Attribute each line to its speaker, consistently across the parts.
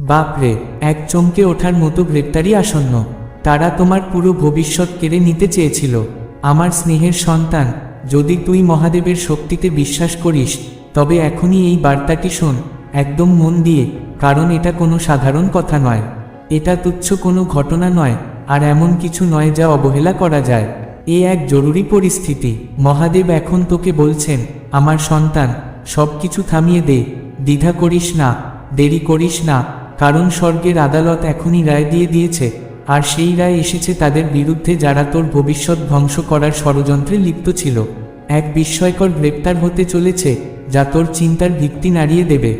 Speaker 1: বাপরে এক চমকে ওঠার মতো গ্রেপ্তারি আসন্ন। তারা তোমার পুরো ভবিষ্যৎ কেড়ে নিতে চেয়েছিল। আমার স্নেহের সন্তান, যদি তুই মহাদেবের শক্তিতে বিশ্বাস করিস, তবে এখনই এই বার্তাটি শোন, একদম মন দিয়ে, কারণ এটা কোনো সাধারণ কথা নয়। এটা তুচ্ছ কোনো ঘটনা নয়, আর এমন কিছু নয় যা অবহেলা করা যায়। এ এক জরুরি পরিস্থিতি। মহাদেব এখন তোকে বলছেন, আমার সন্তান সব কিছু থামিয়ে দে, দ্বিধা করিস না, দেরি করিস না কারণ স্বর্গের আদালত এখনই রায় দিয়ে দিয়েছে, আর সেই রায় এসেছে তাদের বিরুদ্ধে যারা তোর ভবিষ্যৎ ধ্বংস করার ষড়যন্ত্রে লিপ্ত ছিল। এক বিস্ময়কর গ্রেপ্তার হতে চলেছে, যা তোর চিন্তার ভিত্তি নাড়িয়ে দেবে।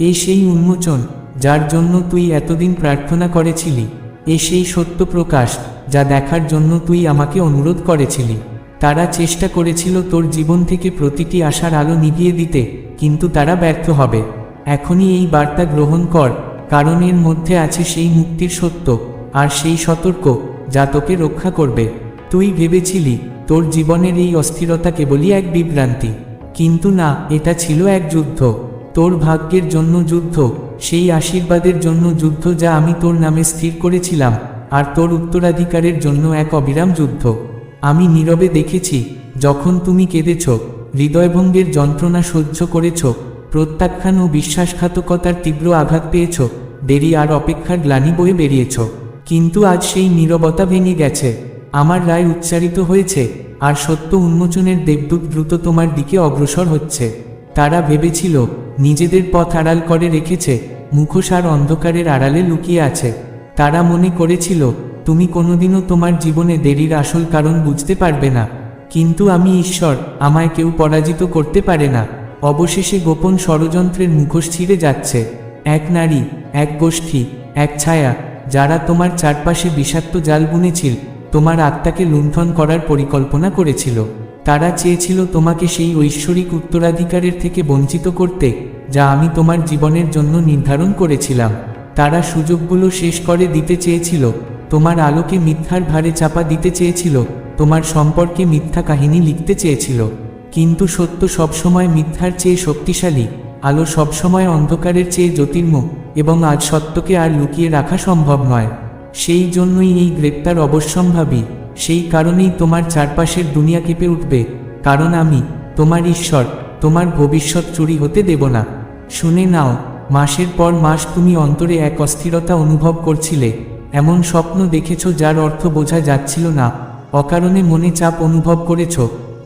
Speaker 1: এ সেই উন্মোচন, যার জন্য তুই এতদিন প্রার্থনা করেছিলি। এ সেই সত্য প্রকাশ, যা দেখার জন্য তুই আমাকে অনুরোধ করেছিলি। তারা চেষ্টা করেছিল তোর জীবন থেকে প্রতিটি আশার আলো নিভিয়ে দিতে, কিন্তু তারা ব্যর্থ হবে। এখনই এই বার্তা গ্রহণ কর কারণ এর মধ্যে আছে সেই মুক্তির সত্য আর সেই সতর্ক যা তোকে রক্ষা করবে। তুই ভেবেছিলি তোর জীবনের এই অস্থিরতা কেবলই এক বিভ্রান্তি। কিন্তু না, এটা ছিল এক যুদ্ধ। তোর ভাগ্যের জন্য যুদ্ধ, সেই আশীর্বাদের জন্য যুদ্ধ যা আমি তোর নামে স্থির করেছিলাম আর তোর উত্তরাধিকারের জন্য এক অবিরাম যুদ্ধ। আমি নীরবে দেখেছি, যখন তুমি কেঁদেছ, হৃদয়ভঙ্গের যন্ত্রণা সহ্য করেছ প্রত্যাখ্যান ও বিশ্বাসঘাতকতার তীব্র আঘাত পেয়েছ, দেরি আর অপেক্ষার গ্লানি বয়ে বেরিয়েছ। কিন্তু আজ সেই নীরবতা ভেঙে গেছে। আমার রায় উচ্চারিত হয়েছে, আর সত্য উন্মোচনের দেবদূত দ্রুত তোমার দিকে অগ্রসর হচ্ছে। তারা ভেবেছিল, নিজেদের পথ আড়াল করে রেখেছে, মুখোশ আর অন্ধকারের আড়ালে লুকিয়ে আছে। তারা মনে করেছিল, তুমি কোনোদিনও তোমার জীবনে দেরির আসল কারণ বুঝতে পারবে না। কিন্তু আমি ঈশ্বর, আমায় কেউ পরাজিত করতে পারে না। অবশেষে গোপন ষড়যন্ত্রের মুখোশ ছিঁড়ে যাচ্ছে। এক নারী, এক গোষ্ঠী, এক ছায়া, যারা তোমার চারপাশে বিষাক্ত জাল বুনেছিল, তোমার আত্মাকে লুণ্ঠন করার পরিকল্পনা করেছিল। তারা চেয়েছিল তোমাকে সেই ঐশ্বরিক উত্তরাধিকারের থেকে বঞ্চিত করতে, যা আমি তোমার জীবনের জন্য নির্ধারণ করেছিলাম। তারা সুযোগগুলো শেষ করে দিতে চেয়েছিল, তোমার আলোকে মিথ্যার ভারে চাপা দিতে চেয়েছিল, তোমার সম্পর্কে মিথ্যা কাহিনী লিখতে চেয়েছিল। কিন্তু সত্য সবসময় মিথ্যার চেয়ে শক্তিশালী, আলো সবসময় অন্ধকারের চেয়ে জ্যোতির্ম এবং আজ সত্যকে আর লুকিয়ে রাখা সম্ভব নয়। সেই জন্যই এই গ্রেপ্তার অবশ্যম্ভাবী, সেই কারণেই তোমার চারপাশের দুনিয়া কেঁপে উঠবে, কারণ আমি, তোমার ঈশ্বর, তোমার ভবিষ্যৎ চুরি হতে দেব না। শুনে নাও, মাসের পর মাস তুমি অন্তরে এক অস্থিরতা অনুভব করছিলে, এমন স্বপ্ন দেখেছ যার অর্থ বোঝা যাচ্ছিল না, অকারণে মনে চাপ অনুভব করেছ।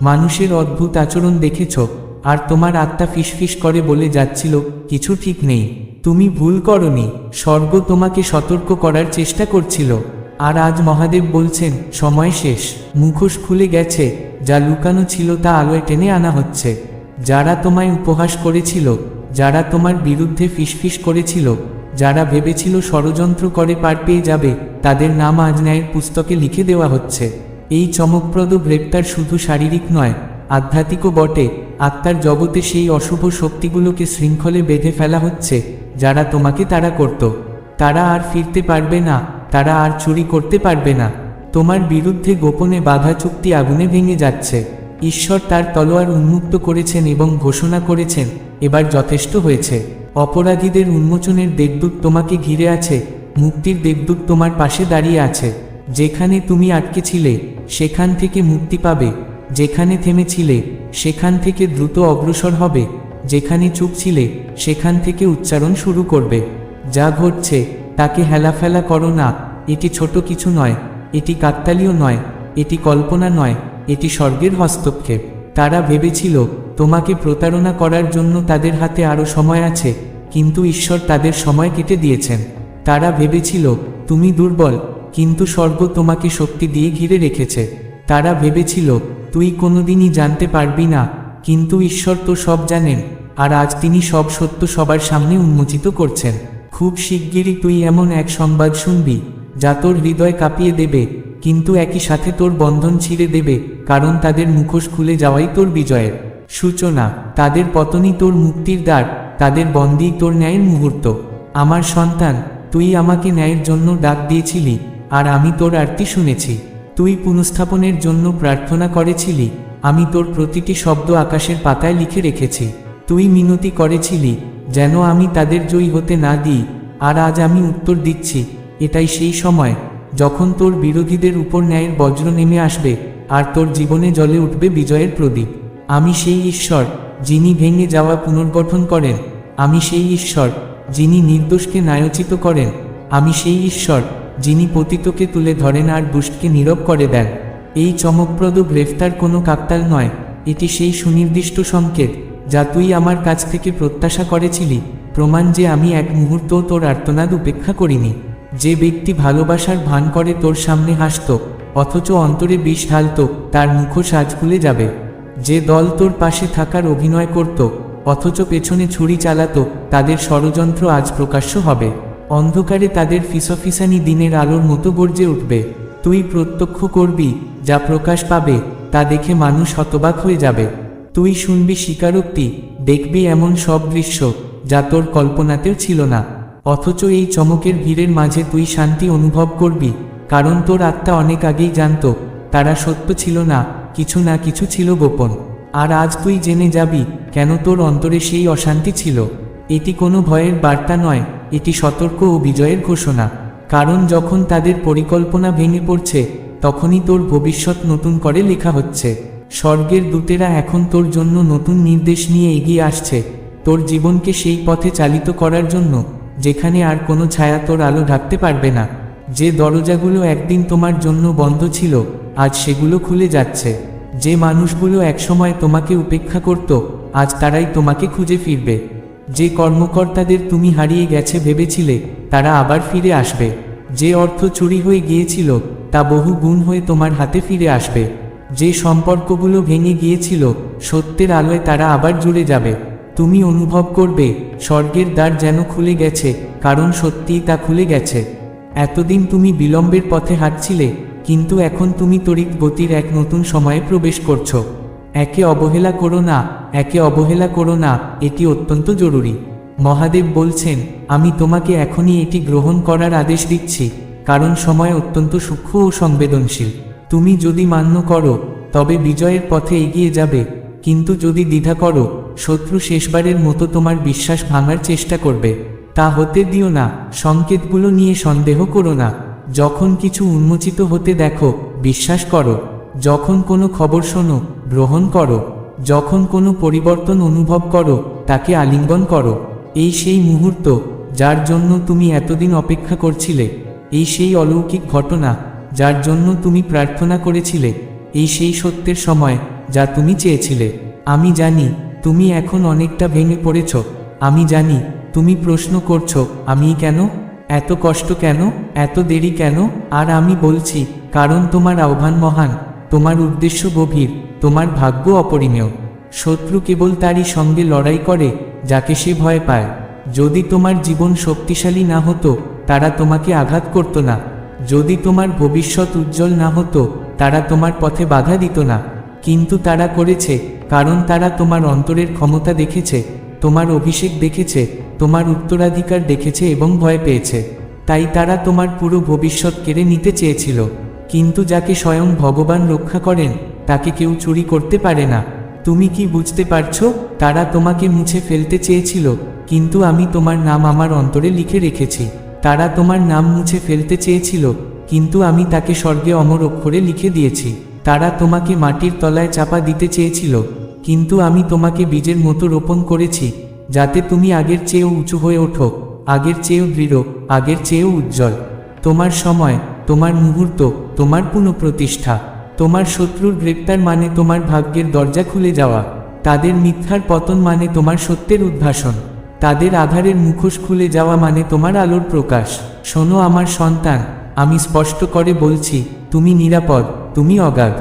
Speaker 1: মানুষের অদ্ভুত আচরণ দেখেছ, আর তোমার আত্মা ফিসফিস করে বলে যাচ্ছিল, কিছু ঠিক নেই। তুমি ভুল করনি। স্বর্গ তোমাকে সতর্ক করার চেষ্টা করছিল। আর আজ মহাদেব বলছেন, সময় শেষ। মুখোশ খুলে গেছে। যা লুকানো ছিল তা আলোয় টেনে আনা হচ্ছে। যারা তোমায় উপহাস করেছিল, যারা তোমার বিরুদ্ধে ফিসফিস করেছিল, যারা ভেবেছিল ষড়যন্ত্র করে পার পেয়ে যাবে, তাদের নাম আজ ন্যায়ের পুস্তকে লিখে দেওয়া হচ্ছে। এই চমকপ্রদ গ্রেপ্তার শুধু শারীরিক নয়, আধ্যাত্মিকও বটে। আত্মার জগতে সেই অশুভ শক্তিগুলোকে শৃঙ্খলে বেঁধে ফেলা হচ্ছে, যারা তোমাকে তারা করত। তারা আর ফিরতে পারবে না, তারা আর চুরি করতে পারবে না। তোমার বিরুদ্ধে গোপনে বাধা চুক্তি আগুনে ভেঙে যাচ্ছে। ঈশ্বর তার তলোয়ার উন্মুক্ত করেছেন এবং ঘোষণা করেছেন, এবার যথেষ্ট হয়েছে। অপরাধীদের উন্মোচনের দেবদূত তোমাকে ঘিরে আছে, মুক্তির দেবদূত তোমার পাশে দাঁড়িয়ে আছে। যেখানে তুমি আটকে ছিলে, সেখান থেকে মুক্তি পাবে। যেখানে থেমেছিলে, সেখান থেকে দ্রুত অগ্রসর হবে। যেখানে চুপ ছিলে, সেখান থেকে উচ্চারণ শুরু করবে। যা ঘটছে, তাকে হেলাফেলা করো না। এটি ছোট কিছু নয়। এটি কাকতালীয় নয়। এটি কল্পনা নয়। এটি স্বর্গের হস্তক্ষেপ। তারা ভেবেছিল, তোমাকে প্রতারণা করার জন্য তাদের হাতে আরও সময় আছে, কিন্তু ঈশ্বর তাদের সময় কেটে দিয়েছেন। তারা ভেবেছিল, তুমি দুর্বল কিন্তু স্বর্গ তোমাকে শক্তি দিয়ে ঘিরে রেখেছে। তারা ভেবেছিল, তুই কোনোদিনই জানতে পারবি না। কিন্তু ঈশ্বর তো সব জানেন, আর আজ তিনি সব সত্য সবার সামনে উন্মোচিত করছেন। খুব শিগগিরই তুই এমন এক সংবাদ শুনবি, যা তোর হৃদয় কাঁপিয়ে দেবে, কিন্তু একই সাথে তোর বন্ধন ছিঁড়ে দেবে, কারণ তাদের মুখোশ খুলে যাওয়াই তোর বিজয়ের সূচনা। তাদের পতনই তোর মুক্তির দ্বার, তাদের বন্দি তোর ন্যায়ের মুহূর্ত। আমার সন্তান, তুই আমাকে ন্যায়ের জন্য ডাক দিয়েছিলি আর আমি তোর আরতি শুনেছি। তুই পুনঃস্থাপনের জন্য প্রার্থনা করেছিলি। আমি তোর প্রতিটি শব্দ আকাশের পাতায় লিখে রেখেছি। তুই মিনতি করেছিলি, যেন আমি তাদের জয়ী হতে না দিই। আর আজ আমি উত্তর দিচ্ছি, এটাই সেই সময়, যখন তোর বিরোধীদের উপর ন্যায়ের বজ্র নেমে আসবে, আর তোর জীবনে জলে উঠবে বিজয়ের প্রদীপ। আমি সেই ঈশ্বর, যিনি ভেঙে যাওয়া পুনর্গঠন করেন। আমি সেই ঈশ্বর, যিনি নির্দোষকে ন্যায়োচিত করেন। আমি সেই ঈশ্বর যিনি পতিতকে তুলে ধরেন আর দুষ্টকে নীরব করে দেন। এই চমকপ্রদ গ্রেফতার কোনো কাকতাল নয়। এটি সেই সুনির্দিষ্ট সংকেত, যা তুই আমার কাছ থেকে প্রত্যাশা করেছিলি। প্রমাণ যে আমি এক মুহূর্ত তোর আর্তনাদ উপেক্ষা করিনি। যে ব্যক্তি ভালোবাসার ভান করে তোর সামনে হাসত, অথচ অন্তরে বিষ ঢালত, তার মুখোশ আজ খুলে যাবে। যে দল তোর পাশে থাকার অভিনয় করত, অথচ পেছনে ছুরি চালাত, তাদের ষড়যন্ত্র আজ প্রকাশ্য হবে। অন্ধকারে তাদের ফিসফিসানি দিনের আলোর মতো গর্জে উঠবে। তুই প্রত্যক্ষ করবি, যা প্রকাশ পাবে, তা দেখে মানুষ হতবাক হয়ে যাবে। তুই শুনবি স্বীকারোক্তি, দেখবি এমন সব দৃশ্য, যা তোর কল্পনাতেও ছিল না। অথচ এই চমকের ভিড়ের মাঝে তুই শান্তি অনুভব করবি, কারণ তোর আত্মা অনেক আগেই জানত, তারা সত্য ছিল না, কিছু না কিছু ছিল গোপন। আর আজ তুই জেনে যাবি, কেন তোর অন্তরে সেই অশান্তি ছিল। এটি কোনো ভয়ের বার্তা নয় এটি সতর্ক ও বিজয়ের ঘোষণা। কারণ যখন তাদের পরিকল্পনা ভেঙে পড়ছে, তখনই তোর ভবিষ্যৎ নতুন করে লেখা হচ্ছে। স্বর্গের দূতেরা এখন তোর জন্য নতুন নির্দেশ নিয়ে এগিয়ে আসছে। তোর জীবনকে সেই পথে চালিত করার জন্য, যেখানে আর কোনো ছায়া তোর আলো ঢাকতে পারবে না। যে দরজাগুলো একদিন তোমার জন্য বন্ধ ছিল, আজ সেগুলো খুলে যাচ্ছে। যে মানুষগুলো একসময় তোমাকে উপেক্ষা করত, আজ তারাই তোমাকে খুঁজে ফিরবে। যে কর্মকর্তাদের তুমি হারিয়ে গেছে ভেবেছিলে, তারা আবার ফিরে আসবে। যে অর্থ চুরি হয়ে গিয়েছিল, তা বহু গুণ হয়ে তোমার হাতে ফিরে আসবে। যে সম্পর্কগুলো ভেঙে গিয়েছিল, সত্যের আলোয় তারা আবার জুড়ে যাবে। তুমি অনুভব করবে, স্বর্গের দ্বার যেন খুলে গেছে, কারণ সত্যিই তা খুলে গেছে। এতদিন তুমি বিলম্বের পথে হাঁটছিলে, কিন্তু এখন তুমি তড়িৎ গতির এক নতুন সময়ে প্রবেশ করছ। একে অবহেলা করো না, একে অবহেলা করো না, এটি অত্যন্ত জরুরি। মহাদেব বলছেন, আমি তোমাকে এখনই এটি গ্রহণ করার আদেশ দিচ্ছি, কারণ সময় অত্যন্ত সূক্ষ্ম ও সংবেদনশীল। তুমি যদি মান্য করো, তবে বিজয়ের পথে এগিয়ে যাবে, কিন্তু যদি দ্বিধা করো, শত্রু শেষবারের মতো তোমার বিশ্বাস ভাঙার চেষ্টা করবে। তা হতে দিও না, সংকেতগুলো নিয়ে সন্দেহ করো না, যখন কিছু উন্মোচিত হতে দেখো, বিশ্বাস করো। যখন কোনো খবর শোনো, গ্রহণ করো। যখন কোনো পরিবর্তন অনুভব করো, তাকে আলিঙ্গন করো। এই সেই মুহূর্ত, যার জন্য তুমি এতদিন অপেক্ষা করছিলে। এই সেই অলৌকিক ঘটনা, যার জন্য তুমি প্রার্থনা করেছিলে। এই সেই সত্যের সময়, যা তুমি চেয়েছিলে। আমি জানি, তুমি এখন অনেকটা ভেঙে পড়েছ। আমি জানি, তুমি প্রশ্ন করছ, আমি কেন? এত কষ্ট কেন? এত দেরি কেন? আর আমি বলছি, কারণ তোমার আহ্বান মহান। তোমার উদ্দেশ্য গভীর, তোমার ভাগ্য অপরিমেয়। শত্রু কেবল তারই সঙ্গে লড়াই করে, যাকে সে ভয় পায়। যদি তোমার জীবন শক্তিশালী না হতো, তারা তোমাকে আঘাত করত না। যদি তোমার ভবিষ্যৎ উজ্জ্বল না হতো, তারা তোমার পথে বাধা দিত না। কিন্তু তারা করেছে, কারণ তারা তোমার অন্তরের ক্ষমতা দেখেছে, তোমার অভিষেক দেখেছে, তোমার উত্তরাধিকার দেখেছে এবং ভয় পেয়েছে। তাই তারা তোমার পুরো ভবিষ্যৎ কেড়ে নিতে চেয়েছিল। কিন্তু যাকে স্বয়ং ভগবান রক্ষা করেন, তাকে কেউ চুরি করতে পারে না। তুমি কি বুঝতে পারছ? তারা তোমাকে মুছে ফেলতে চেয়েছিল, কিন্তু আমি তোমার নাম আমার অন্তরে লিখে রেখেছি। তারা তোমার নাম মুছে ফেলতে চেয়েছিল, কিন্তু আমি তাকে স্বর্গে অমর অক্ষরে লিখে দিয়েছি। তারা তোমাকে মাটির তলায় চাপা দিতে চেয়েছিল, কিন্তু আমি তোমাকে বীজের মতো রোপণ করেছি, যাতে তুমি আগের চেয়েও উঁচু হয়ে ওঠো, আগের চেয়েও দৃঢ়, আগের চেয়েও উজ্জ্বল। তোমার সময় তোমার মুহূর্ত, তোমার পুনঃপ্রতিষ্ঠা, তোমার শত্রুর গ্রেপ্তার মানে তোমার ভাগ্যের দরজা খুলে যাওয়া, তাদের মিথ্যার পতন মানে তোমার সত্যের উদ্ভাসন, তাদের আধারের মুখোশ খুলে যাওয়া মানে তোমার আলোর প্রকাশ। শোনো আমার সন্তান, আমি স্পষ্ট করে বলছি, তুমি নিরাপদ, তুমি অগাধ,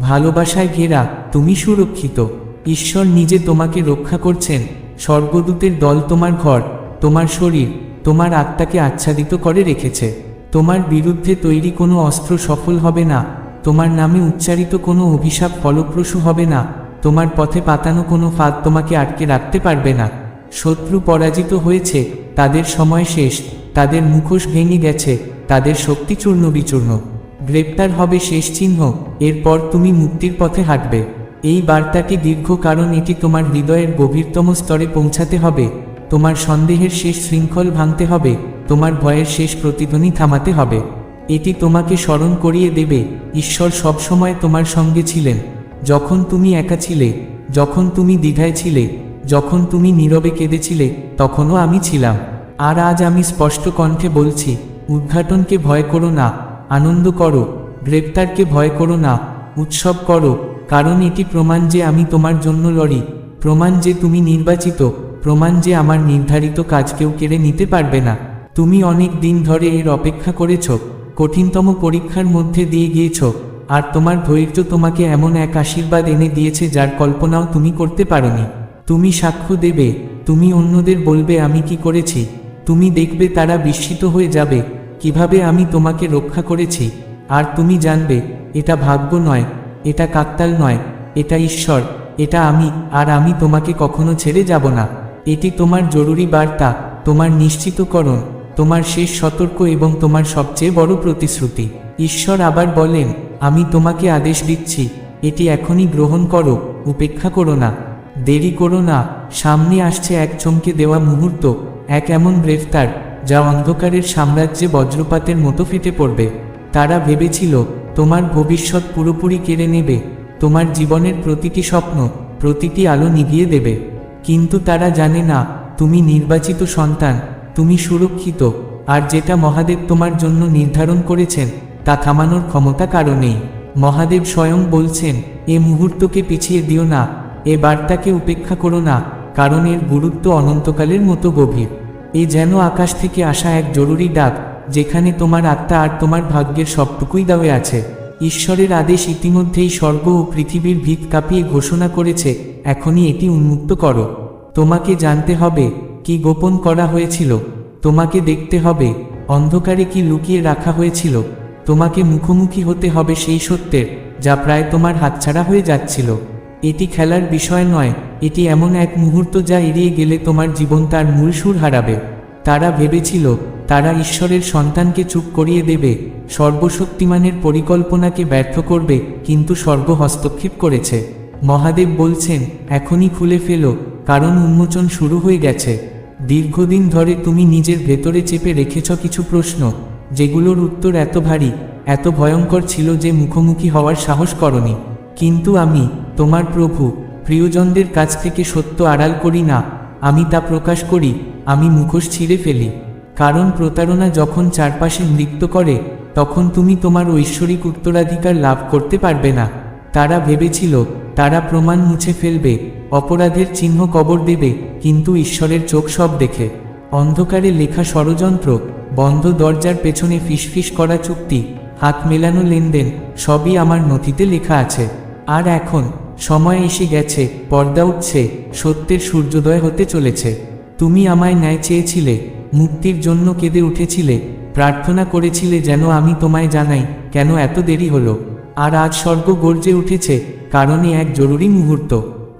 Speaker 1: ভালোবাসায় ঘেরা, তুমি সুরক্ষিত, ঈশ্বর নিজে তোমাকে রক্ষা করছেন, স্বর্গদূতের দল তোমার ঘর, তোমার শরীর, তোমার আত্মাকে আচ্ছাদিত করে রেখেছে। তোমার বিরুদ্ধে তৈরি কোনো অস্ত্র সফল হবে না, তোমার নামে উচ্চারিত কোনো অভিশাপ ফলপ্রসূ হবে না, তোমার পথে পাতানো কোনো ফাঁদ তোমাকে আটকে রাখতে পারবে না। শত্রু পরাজিত হয়েছে, তাদের সময় শেষ, তাদের মুখোশ ভেঙে গেছে, তাদের শক্তি চূর্ণ বিচূর্ণ। গ্রেপ্তার হবে শেষ চিহ্ন, এরপর তুমি মুক্তির পথে হাঁটবে। এই বার্তাটি দীর্ঘ কারণ এটি তোমার হৃদয়ের গভীরতম স্তরে পৌঁছাতে হবে, তোমার সন্দেহের শেষ শৃঙ্খল ভাঙতে হবে। তোমার ভয়ের শেষ প্রতিধ্বনি থামাতে হবে। এটি তোমাকে স্মরণ করিয়ে দেবে, ঈশ্বর সবসময় তোমার সঙ্গে ছিলেন। যখন তুমি একা ছিলে, যখন তুমি দ্বিধায় ছিলে, যখন তুমি নীরবে কেঁদেছিলে, তখনও আমি ছিলাম। আর আজ আমি স্পষ্ট কণ্ঠে বলছি, উদ্ঘাটনকে ভয় করো না, আনন্দ করো, গ্রেপ্তারকে ভয় করো না, উৎসব করো, কারণ এটি প্রমাণ যে আমি তোমার জন্য লড়ি, প্রমাণ যে তুমি নির্বাচিত, প্রমাণ যে আমার নির্ধারিত কাজ কেউ কেড়ে নিতে পারবে না। তুমি অনেক দিন ধরে এর অপেক্ষা করেছ, কঠিনতম পরীক্ষার মধ্যে দিয়ে গিয়েছ, আর তোমার ধৈর্য তোমাকে এমন এক আশীর্বাদ এনে দিয়েছে যার কল্পনাও তুমি করতে পারোনি। তুমি সাক্ষ্য দেবে, তুমি অন্যদের বলবে আমি কি করেছি, তুমি দেখবে তারা বিস্মিত হয়ে যাবে, কীভাবে আমি তোমাকে রক্ষা করেছি, আর তুমি জানবে, এটা ভাগ্য নয়, এটা কাকতাল নয়, এটা ঈশ্বর, এটা আমি, আর আমি তোমাকে কখনো ছেড়ে যাব না, এটি তোমার জরুরি বার্তা, তোমার নিশ্চিতকরণ। তোমার শেষ সতর্ক এবং তোমার সবচেয়ে বড় প্রতিশ্রুতি। ঈশ্বর আবার বলেন, আমি তোমাকে আদেশ দিচ্ছি, এটি এখনই গ্রহণ করো, উপেক্ষা করো না। দেরি করো না, সামনে আসছে এক চমকে দেওয়া মুহূর্ত, এক এমন গ্রেফতার, যা অন্ধকারের সাম্রাজ্যে বজ্রপাতের মতো ফেটে পড়বে। তারা ভেবেছিল, তোমার ভবিষ্যৎ পুরোপুরি কেড়ে নেবে, তোমার জীবনের প্রতিটি স্বপ্ন, প্রতিটি আলো নিভিয়ে দেবে। কিন্তু তারা জানে না, তুমি নির্বাচিত সন্তান তুমি সুরক্ষিত, আর যেটা মহাদেব তোমার জন্য নির্ধারণ করেছেন, তা থামানোর ক্ষমতা কারণেই মহাদেব স্বয়ং বলছেন, এ মুহূর্তকে পিছিয়ে দিও না, এ বার্তাকে উপেক্ষা করো না, কারণ এর গুরুত্ব অনন্তকালের মতো গভীর। এ যেন আকাশ থেকে আসা এক জরুরি ডাক, যেখানে তোমার আত্মা আর তোমার ভাগ্যের সবটুকুই দাওয়ে আছে। ঈশ্বরের আদেশ ইতিমধ্যেই স্বর্গ ও পৃথিবীর ভিত কাঁপিয়ে ঘোষণা করেছে, এখনই এটি উন্মুক্ত করো। তোমাকে জানতে হবে কি গোপন করা হয়েছিল? তোমাকে দেখতে হবে। অন্ধকারে কি লুকিয়ে রাখা হয়েছিল? তোমাকে মুখোমুখি হতে হবে সেই সত্যের, যা প্রায় তোমার হাতছাড়া হয়ে যাচ্ছিল। এটি খেলার বিষয় নয়, এটি এমন এক মুহূর্ত যা এড়িয়ে গেলে তোমার জীবন তার মূল সুর হারাবে। তারা ভেবেছিল, তারা ঈশ্বরের সন্তানকে চুপ করিয়ে দেবে, সর্বশক্তিমানের পরিকল্পনাকে ব্যর্থ করবে, কিন্তু স্বর্গ হস্তক্ষেপ করেছে। মহাদেব বলছেন, এখনই খুলে ফেলো, কারণ উন্মোচন শুরু হয়ে গেছে। দীর্ঘদিন ধরে তুমি নিজের ভেতরে চেপে রেখেছ কিছু প্রশ্ন, যেগুলোর উত্তর এত ভারী, এত ভয়ঙ্কর ছিল যে মুখোমুখি হওয়ার সাহস করনি। কিন্তু আমি, তোমার প্রভু, প্রিয়জনদের কাছ থেকে সত্য আড়াল করি না, আমি তা প্রকাশ করি, আমি মুখোশ ছিঁড়ে ফেলি। কারণ প্রতারণা যখন চারপাশে নৃত্য করে, তখন তুমি তোমার ঐশ্বরিক উত্তরাধিকার লাভ করতে পারবে না। তারা ভেবেছিল, তারা প্রমাণ মুছে ফেলবে, অপরাধের চিহ্ন কবর দেবে, কিন্তু ঈশ্বরের চোখ সব দেখে। অন্ধকারে লেখা ষড়যন্ত্র, বন্ধ দরজার পেছনে ফিসফিস করা চুক্তি, হাত মেলানো লেনদেন, সবই আমার নথিতে লেখা আছে। আর এখন, সময় এসে গেছে, পর্দা উঠছে, সত্যের সূর্যোদয় হতে চলেছে। তুমি আমায় ন্যায় চেয়েছিলে, মুক্তির জন্য কেঁদে উঠেছিলে, প্রার্থনা করেছিলে যেন আমি তোমায় জানাই, কেন এত দেরি হলো? আর আজ স্বর্গ গর্জে উঠেছে কারণে এক জরুরি মুহূর্ত।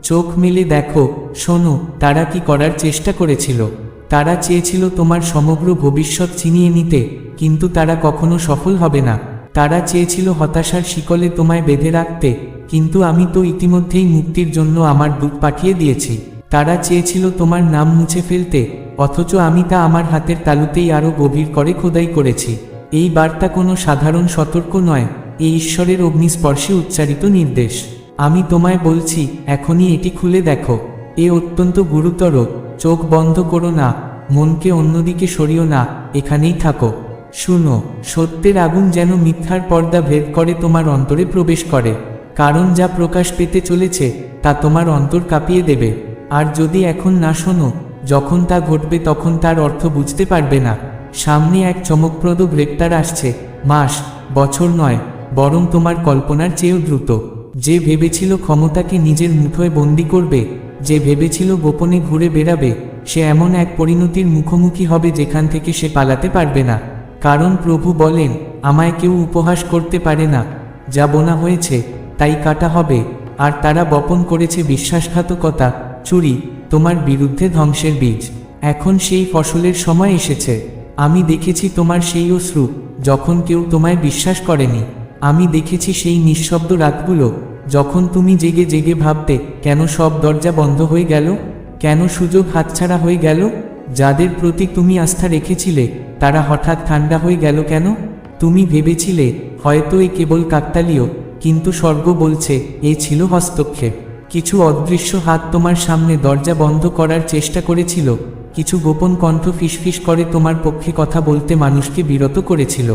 Speaker 1: চোখ মেলে দেখো, শোনো, তারা কি করার চেষ্টা করেছিল? তারা চেয়েছিল তোমার সমগ্র ভবিষ্যৎ চিনিয়ে নিতে, কিন্তু তারা কখনো সফল হবে না। তারা চেয়েছিল হতাশার শিকলে তোমায় বেঁধে রাখতে, কিন্তু আমি তো ইতিমধ্যেই মুক্তির জন্য আমার দুধ পাঠিয়ে দিয়েছি। তারা চেয়েছিল তোমার নাম মুছে ফেলতে, অথচ আমি তা আমার হাতের তালুতেই আরও গভীর করে খোদাই করেছি। এই বার্তা কোনো সাধারণ সতর্ক নয় এই ঈশ্বরের অগ্নিস্পর্শে উচ্চারিত নির্দেশ। আমি তোমায় বলছি, এখনই এটি খুলে দেখো। এ অত্যন্ত গুরুতর। চোখ বন্ধ করো না। মনকে অন্যদিকে সরিও না। এখানেই থাকো। শুনো, সত্যের আগুন যেন মিথ্যার পর্দা ভেদ করে তোমার অন্তরে প্রবেশ করে। কারণ যা প্রকাশ পেতে চলেছে, তা তোমার অন্তর কাঁপিয়ে দেবে। আর যদি এখন না শোনো, যখন তা ঘটবে তখন তার অর্থ বুঝতে পারবে না। সামনে এক চমকপ্রদ গ্রেপ্তার আসছে। মাস, বছর নয় বরং তোমার কল্পনার চেয়েও দ্রুত। যে ভেবেছিল ক্ষমতাকে নিজের মুঠোয় বন্দি করবে, যে ভেবেছিল গোপনে ঘুরে বেড়াবে, সে এমন এক পরিণতির মুখোমুখি হবে যেখান থেকে সে পালাতে পারবে না। কারণ প্রভু বলেন, আমায় কেউ উপহাস করতে পারে না। যা বোনা হয়েছে, তাই কাটা হবে। আর তারা বপন করেছে বিশ্বাসঘাতকতা, চুরি, তোমার বিরুদ্ধে ধ্বংসের বীজ। এখন সেই ফসলের সময় এসেছে। আমি দেখেছি তোমার সেই অশ্রু, যখন কেউ তোমায় বিশ্বাস করেনি। আমি দেখেছি সেই নিঃশব্দ রাতগুলো, যখন তুমি জেগে জেগে ভাবতে, কেন সব দরজা বন্ধ হয়ে গেল? কেন সুযোগ হাতছাড়া হয়ে গেল? যাদের প্রতি তুমি আস্থা রেখেছিলে, তারা হঠাৎ ঠান্ডা হয়ে গেল কেন? তুমি ভেবেছিলে, হয়তো এ কেবল কাকতালীয়, কিন্তু স্বর্গ বলছে, এ ছিল হস্তক্ষেপ। কিছু অদৃশ্য হাত তোমার সামনে দরজা বন্ধ করার চেষ্টা করেছিল, কিছু গোপন কণ্ঠ ফিসফিস করে তোমার পক্ষে কথা বলতে মানুষকে বিরত করেছিল।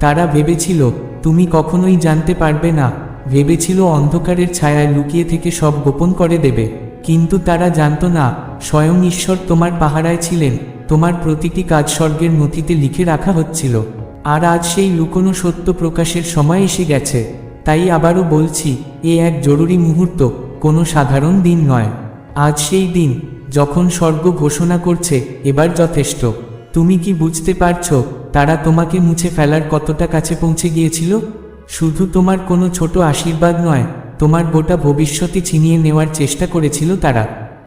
Speaker 1: তারা ভেবেছিল তুমি কখনোই জানতে পারবে না, ভেবেছিল অন্ধকারের ছায়ায় লুকিয়ে থেকে সব গোপন করে দেবে। কিন্তু তারা জানতো না, স্বয়ং ঈশ্বর তোমার পাহারায় ছিলেন, তোমার প্রতিটি কাজ স্বর্গের নথিতে লিখে রাখা হচ্ছিল। আর আজ সেই লুকোনো সত্য প্রকাশের সময় এসে গেছে, তাই আবারও বলছি, এ এক জরুরি মুহূর্ত, কোনো সাধারণ দিন নয়। আজ সেই দিন, যখন স্বর্গ ঘোষণা করছে, এবার যথেষ্ট। তুমি কি বুঝতে পারছ তারা তোমাকে মুছে ফেলার কতটা কাছে পৌঁছে গিয়েছিল? শুধু তোমার কোনো ছোট আশীর্বাদ নয়, তোমার গোটা ভবিষ্যতে ছিনিয়ে নেওয়ার চেষ্টা করেছিল তারা।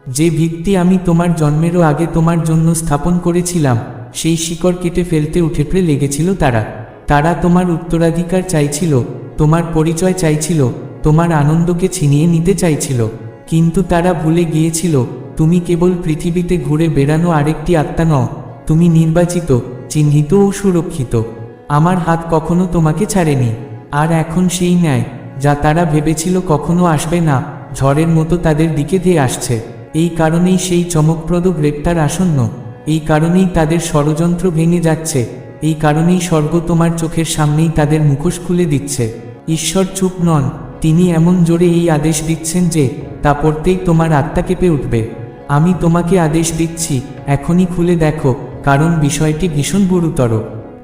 Speaker 1: যে ভিত্তি আমি তোমার জন্মেরও আগে তোমার জন্য স্থাপন করেছিলাম, সেই শিকড় কেটে ফেলতে উঠেপড়ে লেগেছিল তারা। তারা তোমার উত্তরাধিকার চাইছিল, তোমার পরিচয় চাইছিল, তোমার আনন্দকে ছিনিয়ে নিতে চাইছিল। কিন্তু তারা ভুলে গিয়েছিল, তুমি কেবল পৃথিবীতে ঘুরে বেড়ানো আরেকটি আত্মা নও, তুমি নির্বাচিত চিহ্নিত ও সুরক্ষিত। আমার হাত কখনো তোমাকে ছাড়েনি। আর এখন সেই ন্যায়, যা তারা ভেবেছিল কখনো আসবে না, ঝড়ের মতো তাদের দিকে ধেয়ে আসছে। এই কারণেই সেই চমকপ্রদ গ্রেপ্তার আসন্ন। এই কারণেই তাদের ষড়যন্ত্র ভেঙে যাচ্ছে। এই কারণেই স্বর্গ তোমার চোখের সামনেই তাদের মুখোশ খুলে দিচ্ছে। ঈশ্বর চুপ নন। তিনি এমন জোরে এই আদেশ দিচ্ছেন যে, তা পড়তেই তোমার আত্মা কেঁপে উঠবে। আমি তোমাকে আদেশ দিচ্ছি, এখনই খুলে দেখো। কারণ বিষয়টি ভীষণ গুরুতর।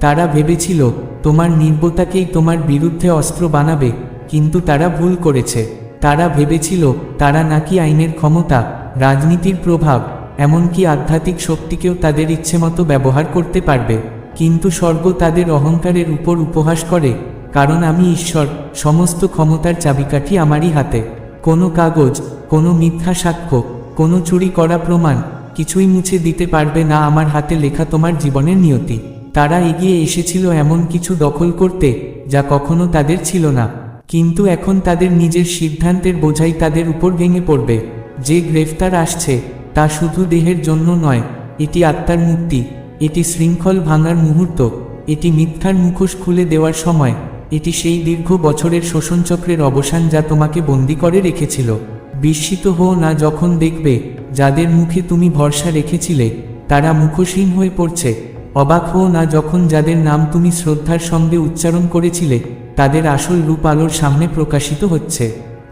Speaker 1: তারা ভেবেছিল, তোমার নির্বতাকেই তোমার বিরুদ্ধে অস্ত্র বানাবে, কিন্তু তারা ভুল করেছে। তারা ভেবেছিল, তারা নাকি আইনের ক্ষমতা, রাজনীতির প্রভাব, এমনকি আধ্যাত্মিক শক্তিকেও তাদের ইচ্ছেমতো ব্যবহার করতে পারবে। কিন্তু স্বর্গ তাদের অহংকারের উপর উপহাস করে, কারণ আমি ঈশ্বর, সমস্ত ক্ষমতার চাবিকাঠি আমারই হাতে। কোনো কাগজ, কোনো মিথ্যা সাক্ষ্য, কোনো চুরি করা প্রমাণ কিছুই মুছে দিতে পারবে না আমার হাতে লেখা তোমার জীবনের নিয়তি। তারা এগিয়ে এসেছিল এমন কিছু দখল করতে, যা কখনো তাদের ছিল না। কিন্তু এখন তাদের নিজের সিদ্ধান্তের বোঝাই তাদের উপর ভেঙে পড়বে। যে গ্রেফতার আসছে, তা শুধু দেহের জন্য নয়, এটি আত্মার মুক্তি, এটি শৃঙ্খল ভাঙার মুহূর্ত, এটি মিথ্যার মুখোশ খুলে দেওয়ার সময়, এটি সেই দীর্ঘ বছরের শোষণচক্রের অবসান যা তোমাকে বন্দি করে রেখেছিল। বিস্মিত হও না যখন দেখবে যাদের মুখে তুমি ভরসা রেখেছিলে, তারা মুখোশহীন হয়ে পড়ছে। অবাক হও না যখন যাদের নাম তুমি শ্রদ্ধার সঙ্গে উচ্চারণ করেছিলে, তাদের আসল রূপ আলোর সামনে প্রকাশিত হচ্ছে।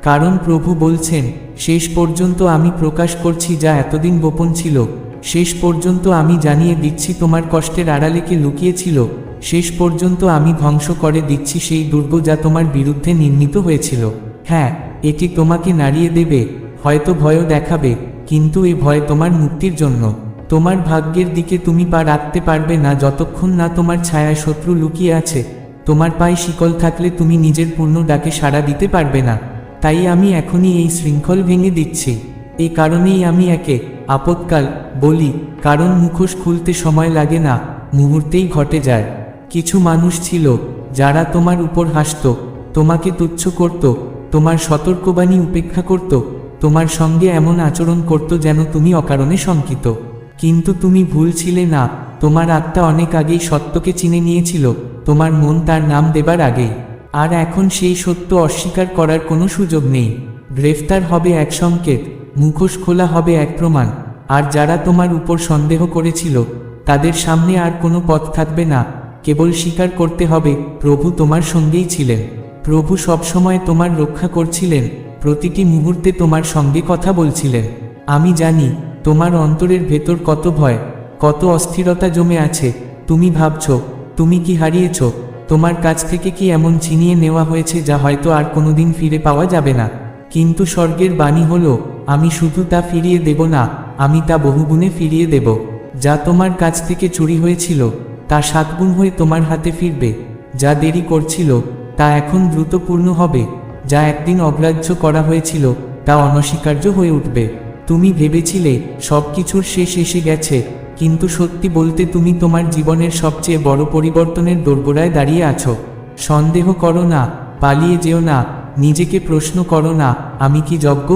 Speaker 1: কারণ প্রভু বলছেন, শেষ পর্যন্ত আমি প্রকাশ করছি যা এতদিন গোপন ছিল। শেষ পর্যন্ত আমি জানিয়ে দিচ্ছি তোমার কষ্টের আড়ালেকে লুকিয়েছিল। শেষ পর্যন্ত আমি ধ্বংস করে দিচ্ছি সেই দুর্গ যা তোমার বিরুদ্ধে নির্মিত হয়েছিল। হ্যাঁ এটি তোমাকে নাড়িয়ে দেবে, হয়তো ভয়ও দেখাবে। কিন্তু এ ভয় তোমার মুক্তির জন্য। তোমার ভাগ্যের দিকে তুমি পা রাখতে পারবে না যতক্ষণ না তোমার ছায়ায় শত্রু লুকিয়ে আছে। তোমার পায়ে শিকল থাকলে তুমি নিজের পূর্ণ ডাকে সাড়া দিতে পারবে না। তাই আমি এখনই এই শৃঙ্খল ভেঙে দিচ্ছি। এই কারণেই আমি একে আপৎকাল বলি, কারণ মুখোশ খুলতে সময় লাগে না, মুহূর্তেই ঘটে যায়। কিছু মানুষ ছিল, যারা তোমার উপর হাসত, তোমাকে তুচ্ছ করত, তোমার সতর্কবাণী উপেক্ষা করত তোমার সঙ্গে এমন আচরণ করত যেন তুমি অকারণে শঙ্কিত। কিন্তু তুমি ভুল ছিলে না, তোমার আত্মা অনেক আগেই সত্যকে চিনে নিয়েছিল, তোমার মন তার নাম দেবার আগেই আর এখন সেই সত্য অস্বীকার করার কোনো সুযোগ নেই। গ্রেফতার হবে এক সংকেত, মুখোশ খোলা হবে এক প্রমাণ। আর যারা তোমার উপর সন্দেহ করেছিল, তাদের সামনে আর কোনো পথ থাকবে না। কেবল স্বীকার করতে হবে, প্রভু তোমার সঙ্গেই ছিলেন। প্রভু সবসময় তোমার রক্ষা করছিলেন। প্রতিটি মুহূর্তে তোমার সঙ্গে কথা বলছিলেন। আমি জানি, তোমার অন্তরের ভেতর কত ভয়, কত অস্থিরতা জমে আছে। তুমি ভাবছ, তুমি কি হারিয়েছ? তোমার কাছ থেকে কি এমন ছিনিয়ে নেওয়া হয়েছে যা হয়তো আর কোনোদিন ফিরে পাওয়া যাবে না। কিন্তু স্বর্গের বাণী হলো, আমি শুধু তা ফিরিয়ে দেব না, আমি তা বহুগুণে ফিরিয়ে দেব। যা তোমার কাছ থেকে চুরি হয়েছিল, তা সাতগুণ হয়ে তোমার হাতে ফিরবে। যা দেরি করছিল, তা এখন দ্রুতপূর্ণ হবে। যা একদিন অগ্রাহ্য করা হয়েছিল, তা অনস্বীকার্য হয়ে উঠবে। তুমি ভেবেছিলে সব কিছুর শেষ এসে গেছে, কিন্তু সত্যি বলতে তুমি তোমার জীবনের সবচেয়ে বড় পরিবর্তনের দোরগোড়ায় দাঁড়িয়ে আছো। সন্দেহ করো না, পালিয়ে যেও না, নিজেকে প্রশ্ন করো না, আমি কি যজ্ঞ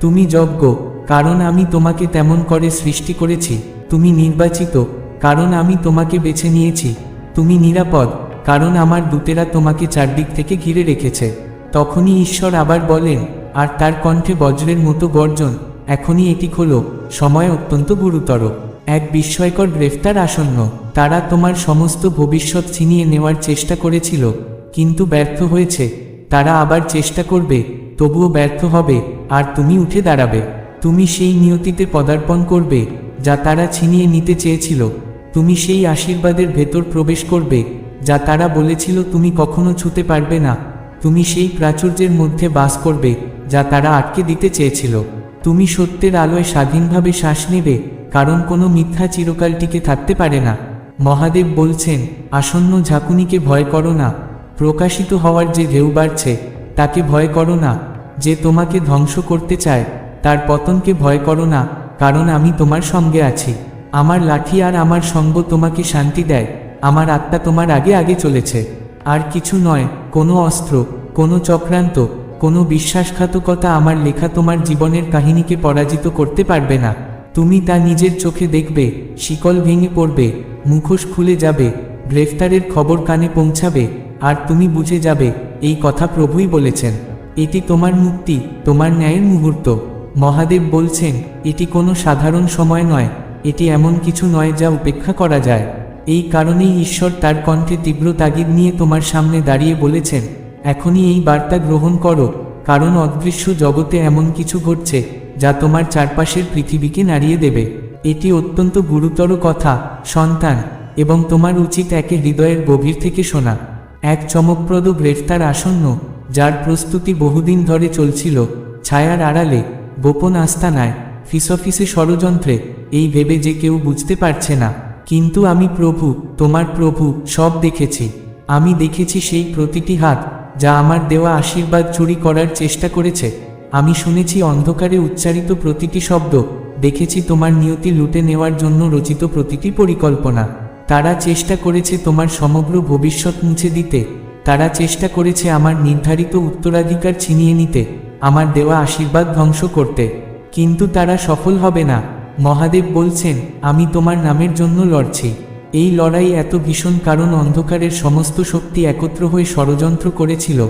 Speaker 1: তুমি যজ্ঞ কারণ আমি তোমাকে তেমন করে সৃষ্টি করেছি। তুমি নির্বাচিত, কারণ আমি তোমাকে বেছে নিয়েছি। তুমি নিরাপদ, কারণ আমার দূতেরা তোমাকে চারদিক থেকে ঘিরে রেখেছে। তখনই ঈশ্বর আবার বলেন, আর তার কণ্ঠে বজ্রের মতো গর্জন, এখনই এটি খোলো, সময় অত্যন্ত গুরুতর। এক বিস্ময়কর গ্রেফতার আসন্ন। তারা তোমার সমস্ত ভবিষ্যৎ ছিনিয়ে নেওয়ার চেষ্টা করেছিল, কিন্তু ব্যর্থ হয়েছে। তারা আবার চেষ্টা করবে, তবুও ব্যর্থ হবে, আর তুমি উঠে দাঁড়াবে। তুমি সেই নিয়তিতে পদার্পণ করবে, যা তারা ছিনিয়ে নিতে চেয়েছিল। তুমি সেই আশীর্বাদের ভেতর প্রবেশ করবে, যা তারা বলেছিল তুমি কখনো ছুতে পারবে না। তুমি সেই প্রাচুর্যের মধ্যে বাস করবে, যা তারা আটকে দিতে চেয়েছিল। তুমি সত্যের আলোয় স্বাধীনভাবে শ্বাস নেবে, কারণ কোনো মিথ্যা চিরকাল টিকে থাকতে পারে না। মহাদেব বলছেন, আসন্ন ঝাঁকুনিকে ভয় করো না। প্রকাশিত হওয়ার যে ঢেউ বাড়ছে, তাকে ভয় করো না। যে তোমাকে ধ্বংস করতে চায়, তার পতনকে ভয় করো না, কারণ আমি তোমার সঙ্গে আছি। আমার লাঠি আর আমার সঙ্গ তোমাকে শান্তি দেয়। আমার আত্মা তোমার আগে আগে চলেছে। আর কিছু নয় কোনো অস্ত্র, কোনো চক্রান্ত, কোনো বিশ্বাসঘাতকতা আমার লেখা তোমার জীবনের কাহিনীকে পরাজিত করতে পারবে না। তুমি তা নিজের চোখে দেখবে, শিকল ভেঙে পড়বে, মুখোশ খুলে যাবে, গ্রেফতারের খবর কানে পৌঁছাবে, আর তুমি বুঝে যাবে, এই কথা প্রভুই বলেছেন। এটি তোমার মুক্তি, তোমার ন্যায়ের মুহূর্ত। মহাদেব বলছেন, এটি কোনো সাধারণ সময় নয়, এটি এমন কিছু নয় যা উপেক্ষা করা যায়। এই কারণেই ঈশ্বর তার কণ্ঠে তীব্র তাগিদ নিয়ে তোমার সামনে দাঁড়িয়ে বলেছেন, এখনই এই বার্তা গ্রহণ করো, কারণ অদৃশ্য জগতে এমন কিছু ঘটছে, যা তোমার চারপাশের পৃথিবীকে নাড়িয়ে দেবে। এটি অত্যন্ত গুরুতর কথা, সন্তান, এবং তোমার উচিত একে হৃদয়ের গভীর থেকে শোনা। এক চমকপ্রদ গ্রেফতার আসন্ন, যার প্রস্তুতি বহুদিন ধরে চলছিল, ছায়ার আড়ালে, গোপন আস্তানায়, ফিসফিসে ষড়যন্ত্রে, এই ভেবে যে কেউ বুঝতে পারছে না। কিন্তু আমি প্রভু, তোমার প্রভু, সব দেখেছি। আমি দেখেছি সেই প্রতিটি হাত, যা আমার দেওয়া আশীর্বাদ চুরি করার চেষ্টা করেছে। আমি শুনেছি অন্ধকারে উচ্চারিত প্রতিটি শব্দ, দেখেছি তোমার নিয়তি লুটে নেওয়ার জন্য রচিত প্রতিটি পরিকল্পনা। তারা চেষ্টা করেছে তোমার সমগ্র ভবিষ্যৎ মুছে দিতে। তারা চেষ্টা করেছে আমার নির্ধারিত উত্তরাধিকার ছিনিয়ে নিতে, আমার দেওয়া আশীর্বাদ ধ্বংস করতে। কিন্তু তারা সফল হবে না। মহাদেব বলছেন, আমি তোমার নামের জন্য লড়ছি। এই লড়াই এত ভীষণ কারণ অন্ধকারের সমস্ত শক্তি একত্র হয়ে ষড়যন্ত্র করেছিল।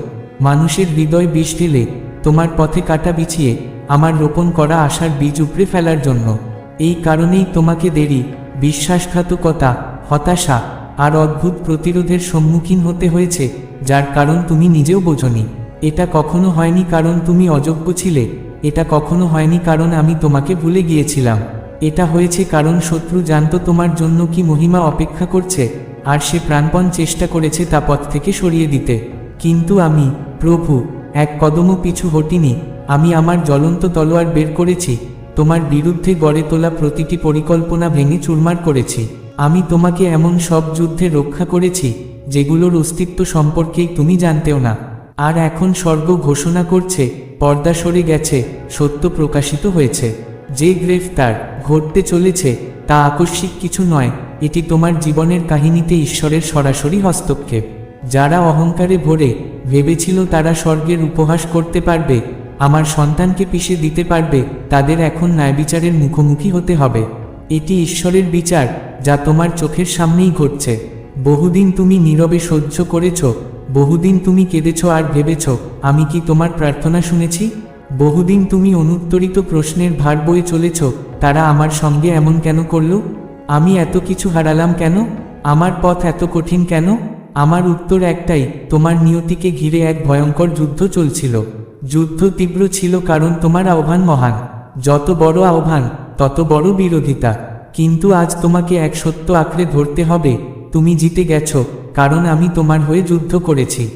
Speaker 1: মানুষের হৃদয় বিষ ঢেলে, তোমার পথে কাটা বিছিয়ে, আমার রোপণ করা আশার বীজ উপড়ে ফেলার জন্য। এই কারণেই তোমাকে দেরি, বিশ্বাসঘাতকতা, হতাশা আর অদ্ভুত প্রতিরোধের সম্মুখীন হতে হয়েছে, যার কারণ তুমি নিজেও বোঝনি। এটা কখনো হয়নি কারণ তুমি অযোগ্য ছিলে, এটা কখনো হয়নি কারণ আমি তোমাকে ভুলে গিয়েছিলাম। এটা হয়েছে কারণ শত্রু জানত তোমার জন্য কি মহিমা অপেক্ষা করছে, আর সে প্রাণপণ চেষ্টা করেছে তা পথ থেকে সরিয়ে দিতে। কিন্তু আমি, প্রভু, এক কদমও পিছু হটিনি, আমি আমার জ্বলন্ত তলোয়ার বের করেছি, তোমার বিরুদ্ধে গড়ে তোলা প্রতিটি পরিকল্পনা ভেঙে চুরমার করেছি। আমি তোমাকে এমন সব যুদ্ধে রক্ষা করেছি, যেগুলোর অস্তিত্ব সম্পর্কেই তুমি জানতেও না। আর এখন স্বর্গ ঘোষণা করছে, পর্দা সরে গেছে, সত্য প্রকাশিত হয়েছে। যে গ্রেফতার ঘটতে চলেছে তা আকস্মিক কিছু নয়, এটি তোমার জীবনের কাহিনীতে ঈশ্বরের সরাসরি হস্তক্ষেপ। যারা অহংকারে ভরে ভেবেছিল তারা স্বর্গের উপহাস করতে পারবে, আমার সন্তানকে পিষে দিতে পারবে, তাদের এখন ন্যায়বিচারের মুখোমুখি হতে হবে। এটি ঈশ্বরের বিচার যা তোমার চোখের সামনেই ঘটছে। বহুদিন তুমি নীরবে সহ্য করেছ, বহুদিন তুমি কেঁদেছ আর ভেবেছ, আমি কি তোমার প্রার্থনা শুনেছি? বহুদিন তুমি অনুত্তরিত প্রশ্নের ভার বয়ে চলেছ, তারা আমার সঙ্গে এমন কেন করল? আমি এত কিছু হারালাম কেন? আমার পথ এত কঠিন কেন? আমার উত্তর একটাই, তোমার নিয়তিকে ঘিরে এক ভয়ঙ্কর যুদ্ধ চলছিল। যুদ্ধ তীব্র ছিল কারণ তোমার আহ্বান মহান। যত বড় আহ্বান, তত বড় বিরোধিতা। কিন্তু আজ তোমাকে এক সত্য আঁকড়ে ধরতে হবে, তুমি জিতে গেছ, কারণ আমি তোমার হয়ে যুদ্ধ করেছি।